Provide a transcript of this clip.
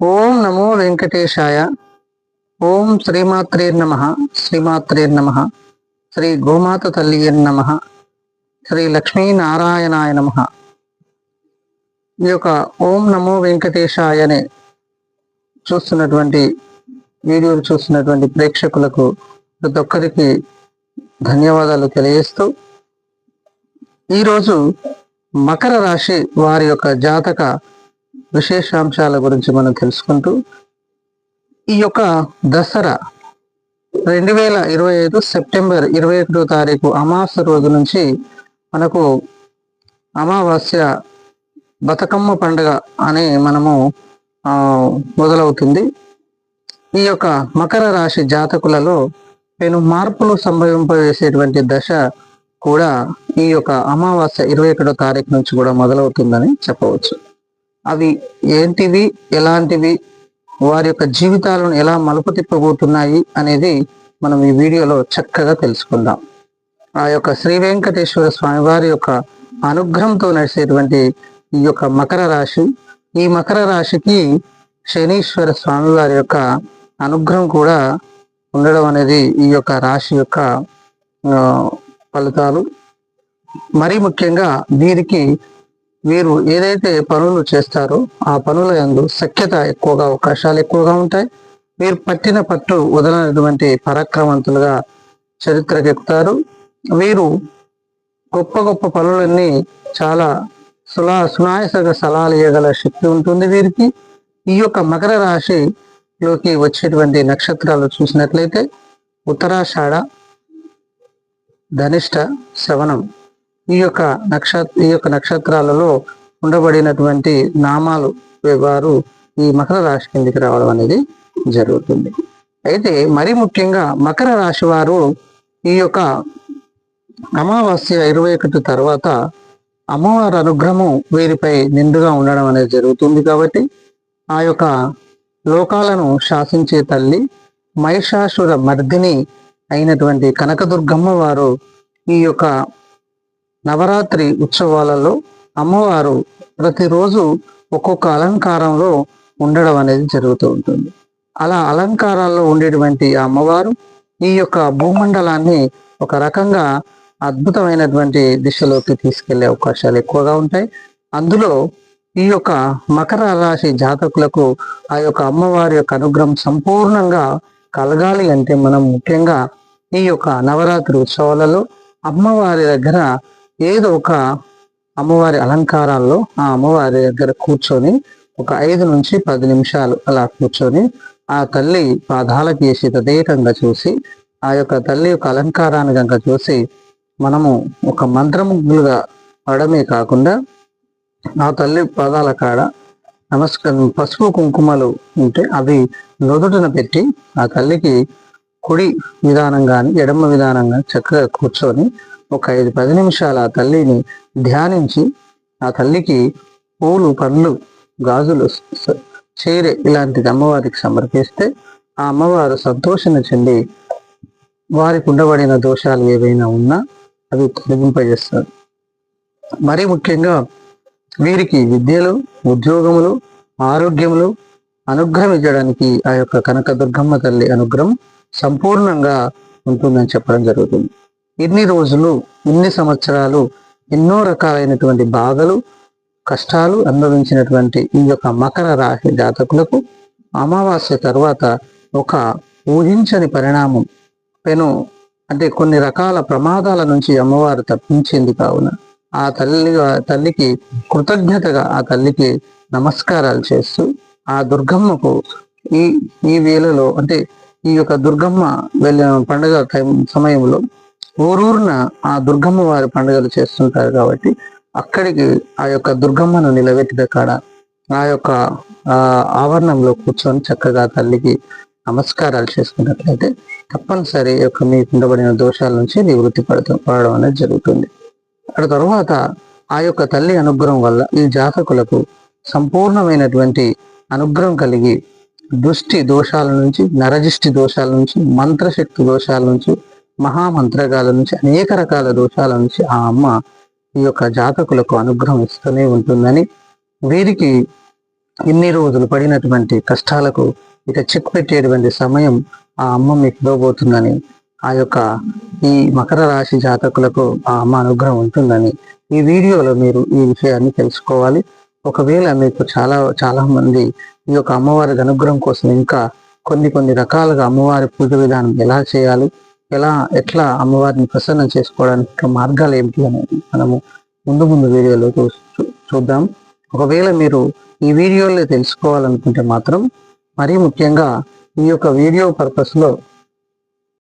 ఓం నమో వెంకటేశాయ. ఓం శ్రీమాత్రే నమ. శ్రీమాత్రే నమ. శ్రీ గోమాత తల్లి నమ. శ్రీ లక్ష్మీనారాయణాయ నమ. ఈ యొక్క ఓం నమో వెంకటేశాయ అనే చూస్తున్నటువంటి వీడియోలు చూస్తున్నటువంటి ప్రేక్షకులకు ప్రతి ఒక్కరికి ధన్యవాదాలు తెలియజేస్తూ ఈరోజు మకర రాశి వారి యొక్క జాతక విశేషాంశాల గురించి మనం తెలుసుకుంటూ ఈ యొక్క దసరా రెండు వేల ఇరవై ఐదు సెప్టెంబర్ ఇరవై ఒకటో తారీఖు అమావాస్య రోజు నుంచి మనకు అమావాస్య బతుకమ్మ పండుగ అని మనము మొదలవుతుంది. ఈ యొక్క మకర రాశి జాతకులలో పెను మార్పులు సంభవింపవేసేటువంటి దశ కూడా ఈ యొక్క అమావాస్య ఇరవై ఒకటో తారీఖు నుంచి కూడా మొదలవుతుందని చెప్పవచ్చు. అవి ఏంటివి? ఎలాంటివి? వారి యొక్క జీవితాలను ఎలా మలుపు తిప్పబోతున్నాయి అనేది మనం ఈ వీడియోలో చక్కగా తెలుసుకుందాం. ఆ యొక్క శ్రీ వెంకటేశ్వర స్వామి వారి యొక్క అనుగ్రహంతో నడిచేటువంటి ఈ యొక్క మకర రాశి. ఈ మకర రాశికి శనీశ్వర స్వామి వారి యొక్క అనుగ్రహం కూడా ఉండడం అనేది ఈ యొక్క రాశి యొక్క ఫలితాలు. మరీ ముఖ్యంగా వీరికి వీరు ఏదైతే పనులు చేస్తారో ఆ పనుల యందు సఖ్యత ఎక్కువగా అవకాశాలు ఎక్కువగా ఉంటాయి. వీరు పట్టిన పట్టు వదలనటువంటి పరాక్రమంతులుగా చరిత్రకెక్కుతారు వీరు గొప్ప గొప్ప పనులన్నీ చాలా సులా సునాయసగా సలహాలు ఇవ్వగల శక్తి ఉంటుంది వీరికి. ఈ యొక్క మకర రాశిలోకి వచ్చేటువంటి నక్షత్రాలు చూసినట్లయితే ఉత్తరాషాఢ ధనిష్ట శ్రవణం ఈ యొక్క నక్షత్ర ఈ యొక్క నక్షత్రాలలో ఉండబడినటువంటి నామాలు వారు ఈ మకర రాశి కిందికి రావడం అనేది జరుగుతుంది. అయితే మరి ముఖ్యంగా మకర రాశి వారు ఈ యొక్క అమావాస్య ఇరవై ఒకటి తర్వాత అమ్మవారి అనుగ్రహము వీరిపై నిండుగా ఉండడం అనేది జరుగుతుంది కాబట్టి ఆ యొక్క లోకాలను శాసించే తల్లి మహిషాసుర మర్దిని అయినటువంటి కనకదుర్గమ్మ వారు ఈ యొక్క నవరాత్రి ఉత్సవాలలో అమ్మవారు ప్రతిరోజు ఒక్కొక్క అలంకారంలో ఉండడం అనేది జరుగుతూ ఉంటుంది. అలా అలంకారాల్లో ఉండేటువంటి ఆ అమ్మవారు ఈ యొక్క భూమండలాన్ని ఒక రకంగా అద్భుతమైనటువంటి దిశలోకి తీసుకెళ్ళే అవకాశాలు ఎక్కువగా ఉంటాయి. అందులో ఈ యొక్క మకర రాశి జాతకులకు ఆ యొక్క అమ్మవారి యొక్క అనుగ్రహం సంపూర్ణంగా కలగాలి అంటే మనం ముఖ్యంగా ఈ యొక్క నవరాత్రి ఉత్సవాలలో అమ్మవారి దగ్గర ఏదో ఒక అమ్మవారి అలంకారాల్లో ఆ అమ్మవారి దగ్గర కూర్చొని ఒక ఐదు నుంచి పది నిమిషాలు అలా కూర్చొని ఆ తల్లి పాదాలకు వేసి తదేకంగా చూసి ఆ యొక్క తల్లి యొక్క అలంకారాన్ని కనుక చూసి మనము ఒక మంత్రముగ్ధులుగా పడమే కాకుండా ఆ తల్లి పాదాల కాడ నమస్కారం పసుపు కుంకుమలు ఉంటే అవి నుదుటిన పెట్టి ఆ తల్లికి కుడి విధానం కానీ ఎడమ విధానంగా చక్కగా కూర్చొని ఒక ఐదు పది నిమిషాలు ఆ తల్లిని ధ్యానించి ఆ తల్లికి పూలు పండ్లు గాజులు చీర ఇలాంటిది అమ్మవారికి సమర్పిస్తే ఆ అమ్మవారు సంతోషణ చెంది వారికి ఉండబడిన దోషాలు ఏవైనా ఉన్నా అవి తొలగింపజేస్తారు. మరీ ముఖ్యంగా వీరికి విద్యలు ఉద్యోగములు ఆరోగ్యములు అనుగ్రహం ఇచ్చడానికి ఆ యొక్క కనకదుర్గమ్మ తల్లి అనుగ్రహం సంపూర్ణంగా ఉంటుందని చెప్పడం జరుగుతుంది. ఇన్ని రోజులు ఇన్ని సంవత్సరాలు ఎన్నో రకాలైనటువంటి బాధలు కష్టాలు అనుభవించినటువంటి ఈ యొక్క మకర రాశి జాతకులకు అమావాస్య తర్వాత ఒక ఊహించని పరిణామం. పెను అంటే కొన్ని రకాల ప్రమాదాల నుంచి అమ్మవారు తప్పించింది కావున ఆ తల్లి తల్లికి కృతజ్ఞతగా ఆ తల్లికి నమస్కారాలు చేస్తూ ఆ దుర్గమ్మకు ఈ ఈ వేళలో అంటే ఈ యొక్క దుర్గమ్మ వెళ్ళిన పండుగ టైం సమయంలో ఊరూరున ఆ దుర్గమ్మ వారి పండుగలు చేస్తుంటారు కాబట్టి అక్కడికి ఆ యొక్క దుర్గమ్మను నిలబెట్టిన కాడ ఆ యొక్క ఆ ఆవరణంలో కూర్చొని చక్కగా తల్లికి నమస్కారాలు చేసుకున్నట్లయితే తప్పనిసరి యొక్క మీకు ఉండబడిన దోషాల నుంచి నివృత్తి పడతాం పడడం అనేది జరుగుతుంది. ఆ తర్వాత ఆ యొక్క తల్లి అనుగ్రహం వల్ల ఈ జాతకులకు సంపూర్ణమైనటువంటి అనుగ్రహం కలిగి దృష్టి దోషాల నుంచి నరజిష్టి దోషాల నుంచి మంత్రశక్తి దోషాల నుంచి మహామంత్రగాల నుంచి అనేక రకాల దోషాల నుంచి ఆ అమ్మ ఈ యొక్క జాతకులకు అనుగ్రహం ఇస్తూనే ఉంటుందని వీరికి ఇన్ని రోజులు పడినటువంటి కష్టాలకు ఇక చెక్ పెట్టేటువంటి సమయం ఆ అమ్మ మీకు ఇవ్వబోతుందని ఆ యొక్క ఈ మకర రాశి జాతకులకు ఆ అమ్మ అనుగ్రహం ఉంటుందని ఈ వీడియోలో మీరు ఈ విషయాన్ని తెలుసుకోవాలి. ఒకవేళ మీకు చాలా చాలా మంది ఈ యొక్క అమ్మవారి అనుగ్రహం కోసం ఇంకా కొన్ని కొన్ని రకాలుగా అమ్మవారి పూజ విధానం ఎలా చేయాలి ఎలా ఎట్లా అమ్మవారిని ప్రసన్నం చేసుకోవడానికి మార్గాలు ఏమిటి అనేది మనము ముందు ముందు వీడియోలో చూ చూ- చూద్దాం. ఒకవేళ మీరు ఈ వీడియోలో తెలుసుకోవాలనుకుంటే మాత్రం మరీ ముఖ్యంగా ఈ యొక్క వీడియో పర్పస్లో